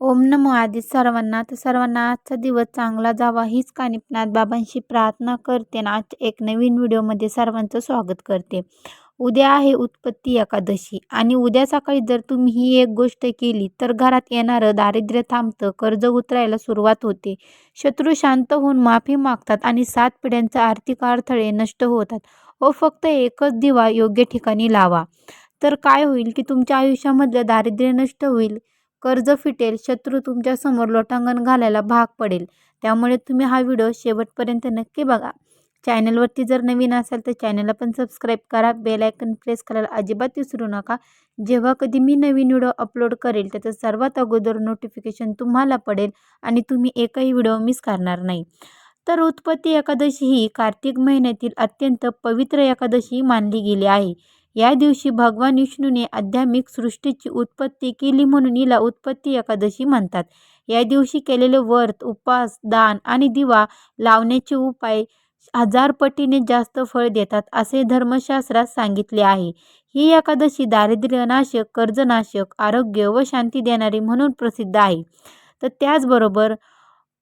ओम नमो आधी सर्वांना. तर सर्वांना आजचा दिवस चांगला जावा हीच कानिपनाथ बाबांशी प्रार्थना करते आणि आज एक नवीन व्हिडिओमध्ये सर्वांचं स्वागत करते. उद्या आहे उत्पत्ती एकादशी आणि उद्या सकाळी जर तुम्ही ही एक गोष्ट केली तर घरात येणारं दारिद्र्य थांबतं कर्ज उतरायला सुरुवात होते. शत्रू शांत होऊन माफी मागतात आणि सात पिढ्यांचे आर्थिक अडथळे नष्ट होतात. व फक्त एकच दिवा योग्य ठिकाणी लावा. तर काय होईल की तुमच्या आयुष्यामधलं दारिद्र्य नष्ट होईल? कर्ज फिटेल शत्रू तुमच्यासमोर लोटांगण घालायला भाग पडेल. त्यामुळे तुम्ही हा व्हिडिओ शेवटपर्यंत नक्की बघा. चॅनलवरती जर नवीन असाल तर चॅनलला पण सबस्क्राईब करा. बेल आयकन प्रेस करायला अजिबात विसरू नका. जेव्हा कधी मी नवीन व्हिडिओ अपलोड करेल त्याचं सर्वात अगोदर नोटिफिकेशन तुम्हाला पडेल आणि तुम्ही एकही व्हिडिओ मिस करणार नाही. तर उत्पत्ती एकादशी ही कार्तिक महिन्यातील अत्यंत पवित्र एकादशी मानली गेली आहे. या दिवशी भगवान विष्णूने आध्यात्मिक सृष्टीची उत्पत्ती केली म्हणून हिला उत्पत्ती एकादशी म्हणतात. या दिवशी केलेले व्रत उपवास दान आणि दिवा लावण्याचे उपाय हजार पटीने जास्त फळ देतात असे धर्मशास्त्रात सांगितले आहे. ही एकादशी दारिद्र्यनाशक कर्जनाशक आरोग्य व शांती देणारी म्हणून प्रसिद्ध आहे. तर त्याचबरोबर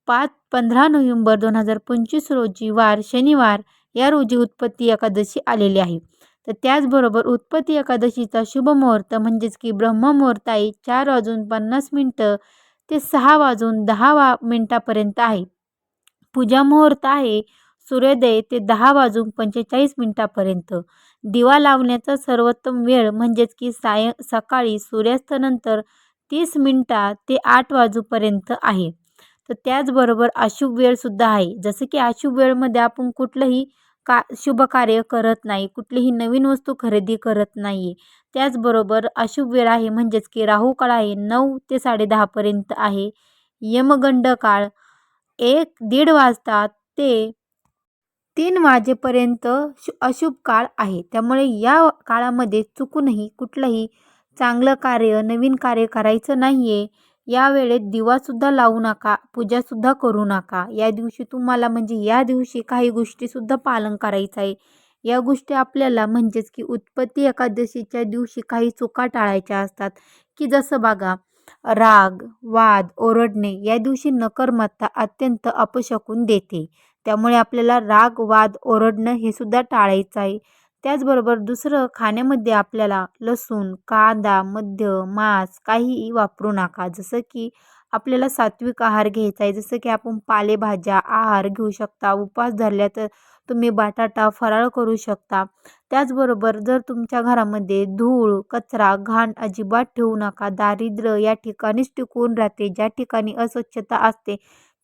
पाच पंधरा नोव्हेंबर दोन हजार पंचवीस रोजी वार शनिवार या रोजी उत्पत्ती एकादशी आलेली आहे. तर त्याचबरोबर उत्पत्ती एकादशीचा शुभ मुहूर्त म्हणजेच की ब्रह्ममुहूर्त आहे चार वाजून पन्नास मिनटं ते सहा वाजून दहा वा मिनटापर्यंत आहे. पूजा मुहूर्त आहे सूर्योदय ते दहा वाजून पंचेचाळीस मिनटापर्यंत. दिवा लावण्याचा सर्वोत्तम वेळ म्हणजेच की साय सकाळी सूर्यास्तानंतर तीस मिनटा ते आठ वाजूपर्यंत आहे. तर त्याचबरोबर अशुभ वेळसुद्धा आहे. जसं की अशुभ वेळमध्ये आपण कुठलंही का शुभ कार्य करत नाही कुठलीही नवीन वस्तू खरेदी करत नाही त्याचबरोबर अशुभ वेळ आहे म्हणजेच की राहू काळ आहे नऊ ते साडेदहापर्यंत आहे. यमगंड काळ एक दीड वाजता ते तीन वाजेपर्यंत शु अशुभ काळ आहे. त्यामुळे या काळामध्ये चुकूनही कुठलंही चांगलं कार्य नवीन कार्य करायचं नाही आहे या वेळेत दिवासुद्धा लावू नका पूजासुद्धा करू नका. या दिवशी तुम्हाला म्हणजे या दिवशी काही गोष्टीसुद्धा पालन करायचं आहे. या गोष्टी आपल्याला म्हणजेच की उत्पत्ती एकादशीच्या दिवशी काही चुका टाळायच्या असतात. की जसं बघा राग वाद ओरडणे या दिवशी नकर्मता अत्यंत अपशकून देते. त्यामुळे आपल्याला राग वाद ओरडणं हे सुद्धा टाळायचं आहे. त्याचबरोबर दुसरं खाण्यामध्ये आपल्याला लसूण कांदा मध्य मांस काहीही वापरू नका. जसं की आपल्याला सात्विक आहार घ्यायचा आहे जसं की आपण पालेभाज्या आहार घेऊ शकता उपवास धरल्या तर तुम्ही बटाटा फराळ करू शकता. त्याचबरोबर जर तुमच्या घरामध्ये धूळ कचरा घाण अजिबात ठेवू नका. दारिद्र्य या ठिकाणीच टिकून राहते. ज्या ठिकाणी अस्वच्छता असते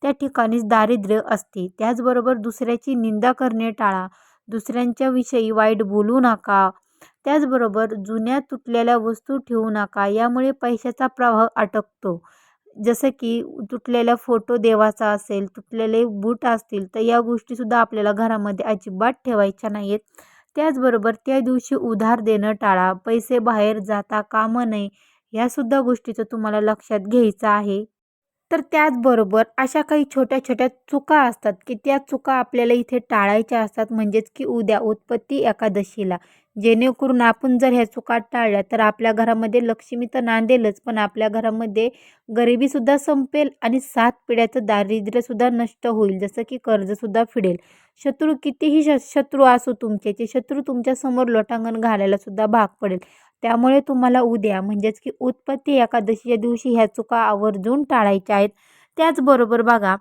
त्या ठिकाणीच दारिद्र्य असते. त्याचबरोबर दुसऱ्याची निंदा करणे टाळा. दुसऱ्यांच्याविषयी वाईट बोलू नका. त्याचबरोबर जुन्या तुटलेल्या वस्तू ठेवू नका. यामुळे पैशाचा प्रवाह अटकतो. जसं की तुटलेल्या फोटो देवाचा असेल तुटलेले बूट असतील तर या गोष्टीसुद्धा आपल्याला घरामध्ये अजिबात ठेवायच्या नाही आहेत त्याचबरोबर त्या दिवशी उधार देणं टाळा. पैसे बाहेर जाता कामं नाही ह्यासुद्धा गोष्टीचं तुम्हाला लक्षात घ्यायचं आहे. तर त्याचबरोबर अशा काही छोट्या छोट्या चुका असतात की त्या चुका आपल्याला इथे टाळायच्या असतात. म्हणजेच की उद्या उत्पत्ती एकादशीला. जेणेकरून आपण जर ह्या चुका टाळल्या तर आपल्या घरामध्ये लक्ष्मी तर नांदेलच पण आपल्या घरामध्ये गरिबीसुद्धा संपेल आणि सात पिढ्याचं दारिद्र्यसुद्धा नष्ट होईल. जसं की कर्जसुद्धा फिडेल. शत्रू कितीही श शत्रू असो तुमचे ते शत्रू तुमच्यासमोर लोटांगण घालायलासुद्धा भाग पडेल. त्यामुळे तुम्हाला उद्या म्हणजेच की उत्पत्ती एकादशीच्या दिवशी ह्या चुका आवर्जून टाळायच्या आहेत. त्याचबरोबर बघा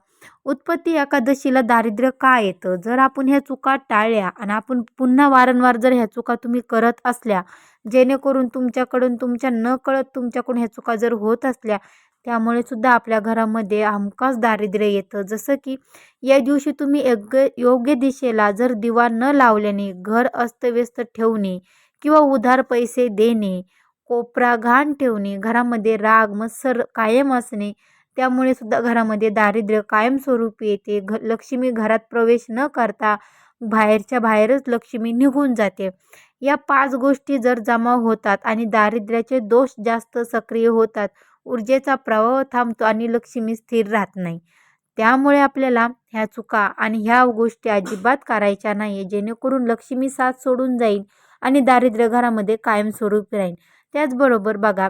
उत्पत्ती एकादशीला दारिद्र्य का येतं? जर आपण ह्या चुका टाळल्या आणि आपण पुन्हा वारंवार जर ह्या चुका तुम्ही करत असल्या जेणेकरून तुमच्याकडून तुमच्या न कळत तुमच्याकडून ह्या चुका जर होत असल्या त्यामुळे सुद्धा आपल्या घरामध्ये हमखास दारिद्र्य येतं. जसं की या दिवशी तुम्ही योग्य योग्य दिशेला जर दिवा न लावल्याने घर अस्तव्यस्त ठेवणे किंवा उधार पैसे देणे कोपरा घाण ठेवणे घरामध्ये राग मत्सर कायम असणे त्यामुळे सुद्धा घरामध्ये दारिद्र्य कायमस्वरूपी येते. घ लक्ष्मी घरात प्रवेश न करता बाहेरच्या बाहेरच लक्ष्मी निघून जाते. या पाच गोष्टी जर जमा होतात आणि दारिद्र्याचे दोष जास्त सक्रिय होतात ऊर्जेचा प्रवाह थांबतो आणि लक्ष्मी स्थिर राहत नाही. त्यामुळे आपल्याला ह्या चुका आणि ह्या गोष्टी अजिबात करायच्या नाही जेणेकरून लक्ष्मी साथ सोडून जाईल. आणि दारिद्र्य घरामध्ये कायमस्वरूपी राहील. त्याचबरोबर बघा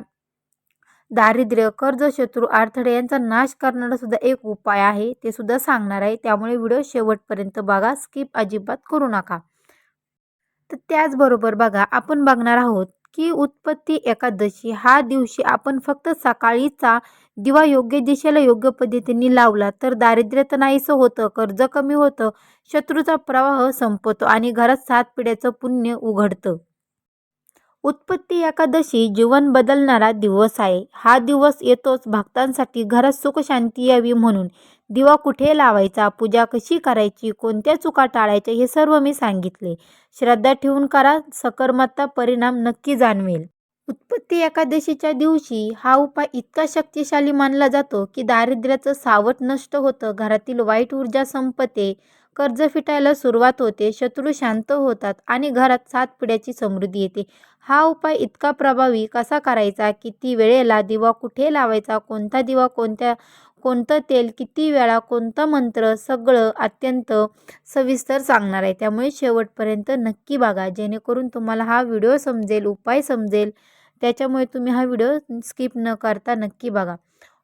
दारिद्र्य कर्ज शत्रू अडथळे यांचा नाश करणारा सुद्धा एक उपाय आहे ते सुद्धा सांगणार आहे. त्यामुळे व्हिडिओ शेवटपर्यंत बघा स्किप अजिबात करू नका. तर त्याचबरोबर बघा आपण बघणार आहोत की उत्पत्ती एकादशी. हा दिवशी आपण फक्त सकाळीचा दिवा योग्य दिशेला योग्य पद्धतीने लावला तर दारिद्र्य नाहीसं होतं कर्ज कमी होतं शत्रूचा प्रवाह संपतो आणि घरात सात पिढ्याचं पुण्य उघडतं. उत्पत्ती एकादशी जीवन बदलणारा दिवस आहे. हा दिवस येतोच भक्तांसाठी घरात सुख शांती यावी म्हणून. दिवा कुठे लावायचा पूजा कशी करायची कोणत्या चुका टाळायच्या हे सर्व मी सांगितले. श्रद्धा ठेवून करा सकर्मता परिणाम नक्की जाणवेल. उत्पत्ती एकादशीच्या दिवशी हा उपाय इतका शक्तिशाली मानला जातो की दारिद्र्याचं सावट नष्ट होतं घरातील वाईट ऊर्जा संपते कर्ज फिटायला सुरुवात होते शत्रू शांत होतात आणि घरात सात पिढ्याची समृद्धी येते. हा उपाय इतका प्रभावी कसा करायचा किती वेळेला दिवा कुठे लावायचा कोणता दिवा कोणत्या कोणतं तेल किती वेळा कोणता मंत्र सगळं अत्यंत सविस्तर सांगणार आहे. त्यामुळे शेवटपर्यंत नक्की बघा. जेणेकरून तुम्हाला हा व्हिडिओ समजेल उपाय समजेल. त्याच्यामुळे तुम्ही हा व्हिडिओ स्किप न करता नक्की बघा.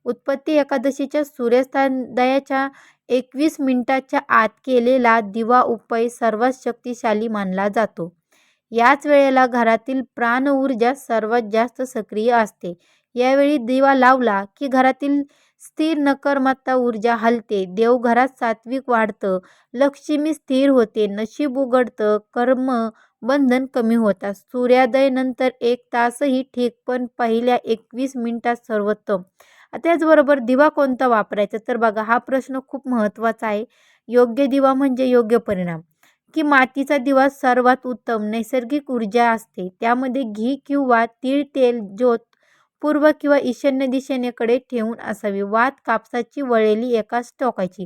उत्पत्ती एकादशीच्या सूर्यास्तादयाच्या एकवीस मिनिटाच्या आत केलेला दिवा उपाय सर्वात शक्तिशाली मानला जातो. याच वेळेला घरातील प्राण ऊर्जा सर्वात जास्त सक्रिय असते. यावेळी दिवा लावला की घरातील स्थिर नकर्मता ऊर्जा हलते देवघरात सात्विक वाढतं लक्ष्मी स्थिर होते नशीब उघडतं कर्म बंधन कमी होतात. सूर्योदयानंतर एक तासही ठीक पण पहिल्या एकवीस मिनिटात सर्वोत्तम. त्याचबरोबर दिवा कोणता वापरायचा? तर बघा हा प्रश्न खूप महत्त्वाचा आहे. योग्य दिवा म्हणजे योग्य परिणाम. की मातीचा दिवा सर्वात उत्तम नैसर्गिक ऊर्जा असते. त्यामध्ये घी किंवा तीळ तेल ज्योत पूर्व किंवा ईशान्य दिशेनेकडे ठेवून असावी. वात कापसाची वळेली एकाच टोकाची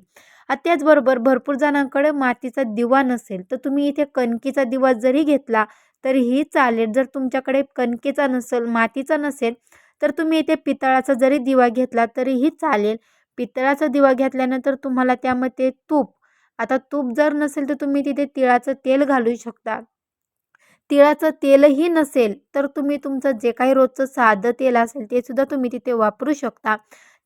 त्याचबरोबर भरपूर जणांकडे मातीचा दिवा नसेल तर तुम्ही इथे कणकीचा दिवा जरी घेतला तरीही चालेल. जर तुमच्याकडे कणकेचा नसेल मातीचा नसेल तर तुम्ही इथे पितळाचा जरी दिवा घेतला तरीही चालेल. पितळाचा दिवा घेतल्यानंतर तुम्हाला त्यामध्ये तूप. आता तूप जर नसेल तर तुम्ही तिथे तिळाचं तेल घालू शकता. तिळाचं तेलही नसेल तर तुम्ही तुमचं जे काही रोजचं साधं तेल असेल ते सुद्धा तुम्ही तिथे वापरू शकता.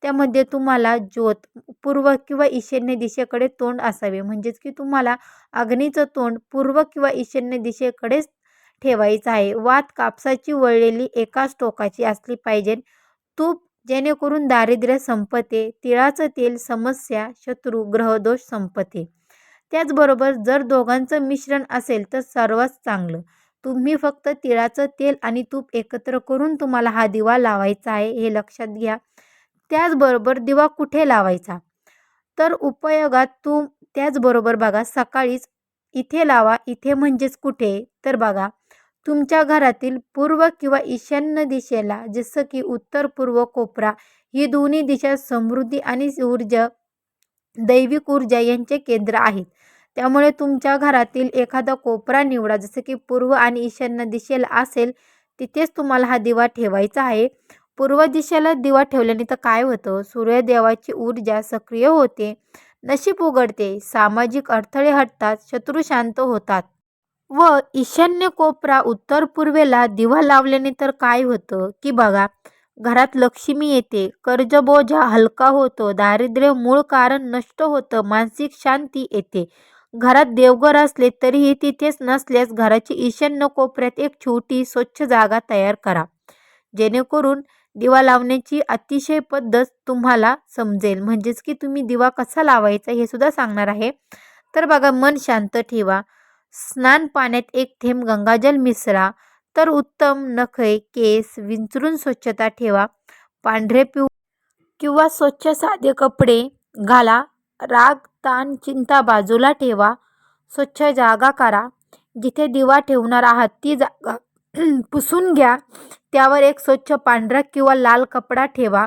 त्यामध्ये तुम्हाला ज्योत पूर्व किंवा ईशान्य दिशेकडे तोंड असावे. म्हणजेच की तुम्हाला अग्नीचं तोंड पूर्व किंवा ईशान्य दिशेकडेच ठेवायचं आहे. वात कापसाची वळलेली एकाच टोकाची असली पाहिजे. तूप जेणेकरून दारिद्र्य संपते. तिळाचं तेल समस्या शत्रू ग्रहदोष संपते. त्याचबरोबर जर दोघांचं मिश्रण असेल तर सर्वात चांगलं. तुम्ही फक्त तिळाचं तेल आणि तूप एकत्र करून तुम्हाला हा दिवा लावायचा आहे हे लक्षात घ्या. त्याचबरोबर दिवा कुठे लावायचा? तर उपयोगात तू त्याचबरोबर बघा सकाळीच इथे लावा इथे म्हणजेच कुठे? तर बघा तुमच्या घरातील पूर्व किंवा ईशान्य दिशेला जसं की उत्तर पूर्व कोपरा ही दोन्ही दिशा समृद्धी आणि ऊर्जा दैविक ऊर्जा यांचे केंद्र आहेत. त्यामुळे तुमच्या घरातील एखादा कोपरा निवडा जसं की पूर्व आणि ईशान्य दिशेला असेल तिथेच तुम्हाला हा दिवा ठेवायचा आहे. पूर्व दिशेला दिवा ठेवल्याने तर काय होतं? सूर्यदेवाची ऊर्जा सक्रिय होते नशीब उघडते सामाजिक अडथळे हटतात शत्रू शांत होतात. व ईशान्य कोपरा उत्तर पूर्वेला दिवा लावल्याने तर काय होतं? की बघा घरात लक्ष्मी येते कर्जबोजा हलका होतो दारिद्र्य मूळ कारण नष्ट होतं मानसिक शांती येते. घरात देवघर असले तरीही तिथेच नसल्यास घराची ईशान्य कोपऱ्यात एक छोटी स्वच्छ जागा तयार करा. जेणेकरून दिवा लावण्याची अतिशय पद्धत तुम्हाला समजेल. म्हणजेच की तुम्ही दिवा कसा लावायचा हे सुद्धा सांगणार आहे. तर बघा मन शांत ठेवा. स्नान पाण्यात एक थेंब गंगाजल मिसळा. तर उत्तम नखे केस विंचरून स्वच्छता ठेवा. पांढरे पिऊ किंवा स्वच्छ साधे कपडे घाला. राग ताण चिंता बाजूला ठेवा. स्वच्छ जागा करा. जिथे दिवा ठेवणार आहात ती जागा पुसून घ्या. त्यावर एक स्वच्छ पांढरा किंवा लाल कपडा ठेवा.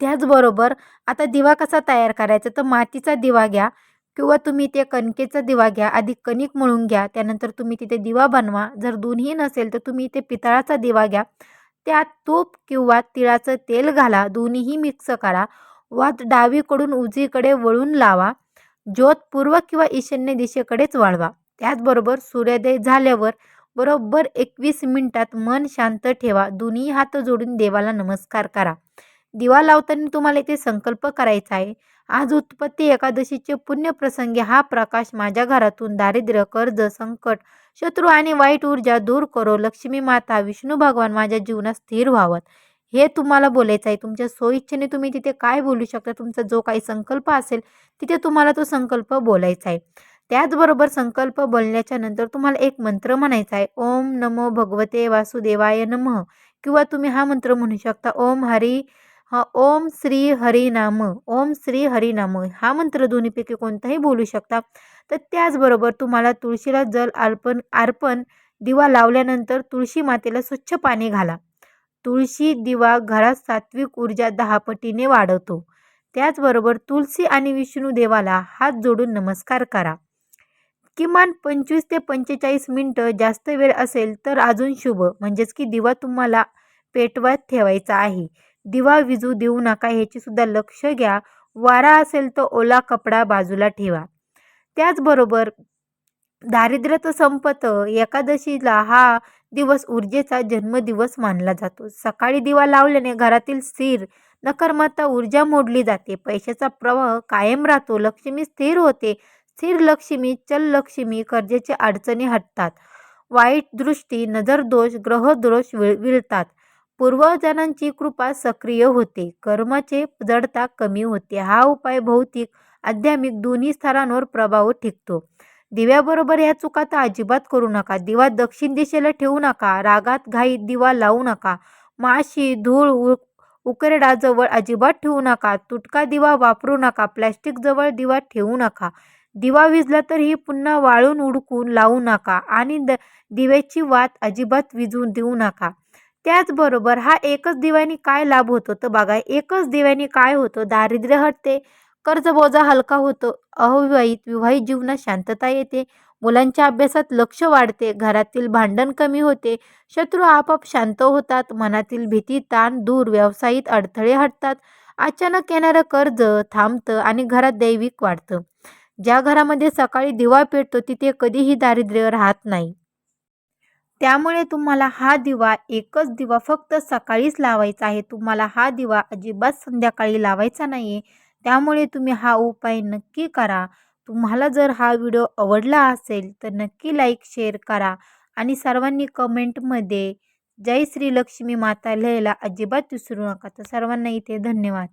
त्याचबरोबर आता दिवा कसा तयार करायचा? तर मातीचा दिवा घ्या किंवा तुम्ही ते कणकेचा दिवा घ्या. आधी कणिक मळून घ्या. त्यानंतर तुम्ही तिथे दिवा बनवा. जर दोन्ही नसेल तर तुम्ही इथे पितळाचा दिवा घ्या. त्यात तूप किंवा तिळाचं तेल घाला. दोन्हीही मिक्स करा. वात डावीकडून उजवीकडे वळून लावा. ज्योत पूर्व किंवा ईशान्य दिशेकडेच वाळवा त्याचबरोबर सूर्योदय झाल्यावर बरोबर एकवीस मिनिटात मन शांत ठेवा. दोन्ही हात जोडून देवाला नमस्कार करा. दिवा लावताना तुम्हाला इथे संकल्प करायचा आहे. आज उत्पत्ती एकादशीचे पुण्यप्रसंगी हा प्रकाश माझ्या घरातून दारिद्र्य कर्ज संकट शत्रू आणि वाईट ऊर्जा दूर करो. लक्ष्मी माता विष्णू भगवान माझ्या जीवनात स्थिर व्हावत हे तुम्हाला बोलायचं आहे. तुमच्या सोयीच्छेने तुम्ही तिथे काय बोलू शकता? तुमचा जो काही संकल्प असेल तिथे तुम्हाला तो संकल्प बोलायचा आहे. त्याचबरोबर संकल्प बोलण्याच्या नंतर तुम्हाला एक मंत्र म्हणायचा आहे. ओम नमो भगवते वासुदेवाय नमः. किंवा तुम्ही हा मंत्र म्हणू शकता ओम हरी हा ओम श्री हरिनाम ओम श्री हरिनाम हा मंत्र दोन्हीपैकी कोणताही बोलू शकता. तर त्याचबरोबर तुम्हाला तुळशीला जल अर्पण अर्पण दिवा लावल्यानंतर तुळशी मातेला स्वच्छ पाणी घाला. तुळशी दिवा घरात सात्विक ऊर्जा दहा पटीने वाढवतो. त्याचबरोबर तुलसी आणि विष्णू देवाला हात जोडून नमस्कार करा. किमान पंचवीस ते पंचेचाळीस मिनटं जास्त वेळ असेल तर अजून शुभ. म्हणजेच की दिवा तुम्हाला पेटवत ठेवायचा आहे. दिवा विजू देऊ नका ह्याची सुद्धा लक्ष घ्या. वारा असेल तर ओला कपडा बाजूला ठेवा. त्याचबरोबर दारिद्र्य तर संपतं एकादशीला हा दिवस ऊर्जेचा जन्मदिवस मानला जातो. सकाळी दिवा लावल्याने घरातील स्थिर नकर्मता ऊर्जा मोडली जाते. पैशाचा प्रवाह कायम राहतो. लक्ष्मी स्थिर होते. स्थिर लक्ष्मी चल लक्ष्मी कर्जेचे अडचणी हटतात. वाईट दृष्टी नजरदोष ग्रहदोष विळ विळतात पूर्वजनांची कृपा सक्रिय होते. कर्माचे जडता कमी होते. हा उपाय भौतिक आध्यात्मिक दोन्ही स्तरांवर प्रभाव टिकतो दिव्याबरोबर ह्या चुका तर अजिबात करू नका. दिवा दक्षिण दिशेला ठेवू नका. रागात घाईत दिवा लावू नका. माशी धूळ उ उकरडाजवळ अजिबात ठेवू नका. तुटका दिवा वापरू नका. प्लॅस्टिकजवळ दिवा ठेवू नका. दिवा विजला तर ही पुन्हा वाळून उडकून लावू नका आणि द दिव्याची वात अजिबात विजवून देऊ नका. त्याचबरोबर हा एकच दिव्याने काय लाभ होतो? तर बघा एकच दिव्याने काय होतं? दारिद्र्य हटते कर्जबोजा हलका होतो. अविवाहित विवाहित जीवनात शांतता येते. मुलांच्या अभ्यासात लक्ष वाढते. घरातील भांडण कमी होते. शत्रू आपाप शांत होतात. मनातील भीती ताण दूर. व्यावसायिक अडथळे हटतात. अचानक येणारं कर्ज थांबतं आणि घरात दैविक वाढतं. ज्या घरामध्ये सकाळी दिवा पेटतो तिथे कधीही दारिद्र्य राहत नाही. त्यामुळे तुम्हाला हा दिवा एकच दिवा फक्त सकाळीच लावायचा आहे. तुम्हाला हा दिवा अजिबात संध्याकाळी लावायचा नाही आहे त्यामुळे तुम्ही हा उपाय नक्की करा. तुम्हाला जर हा व्हिडिओ आवडला असेल तर नक्की लाईक शेअर करा आणि सर्वांनी कमेंटमध्ये जय श्री लक्ष्मी माता लिहायला अजिबात विसरू नका. तर सर्वांना इथे धन्यवाद.